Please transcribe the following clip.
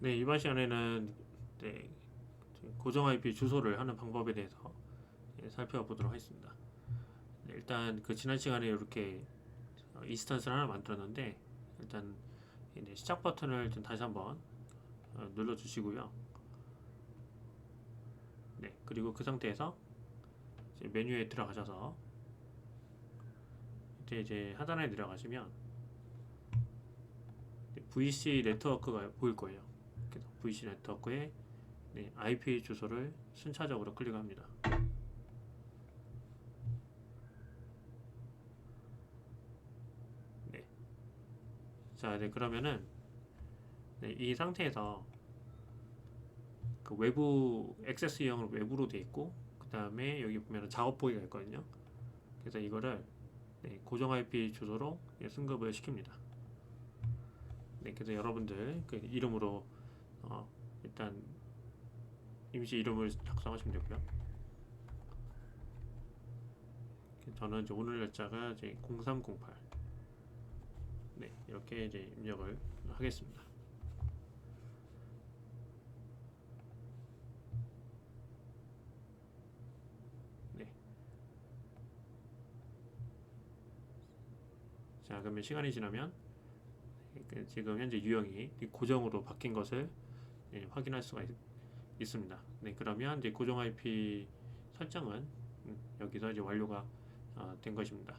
네, 이번 시간에는 네, 고정 IP 주소를 하는 방법에 대해서 예, 살펴보도록 하겠습니다. 네, 일단 그 지난 시간에 이렇게 어, 인스턴스를 하나 만들었는데 일단 이제 시작 버튼을 좀 다시 한번 어, 눌러주시고요. 네, 그리고 그 상태에서 메뉴에 들어가셔서 이제 이제 하단에 내려가시면 VC 네트워크가 보일 거예요. VC 네트워크에 네, IP 주소를 순차적으로 클릭합니다. 네. 자, 네, 그러면은 네, 이 상태에서 그 외부 액세스형으로 외부로 돼 있고 그 다음에 여기 보면은 작업 보기가 있거든요. 그래서 이거를 네, 고정 IP 주소로 예, 승급을 시킵니다. 네, 그래서 여러분들 그 이름으로 어, 일단 임시 이름을 작성하시면 되고요. 저는 이제 오늘 날짜가 이제 0308. 네, 이렇게 이제 입력을 하겠습니다. 네. 자, 그러면 시간이 지나면 그 지금 현재 유형이 고정으로 바뀐 것을 예, 확인할 수가 있, 있습니다. 네, 그러면 이제 고정 IP 설정은 음, 여기서 이제 완료가 어, 된 것입니다.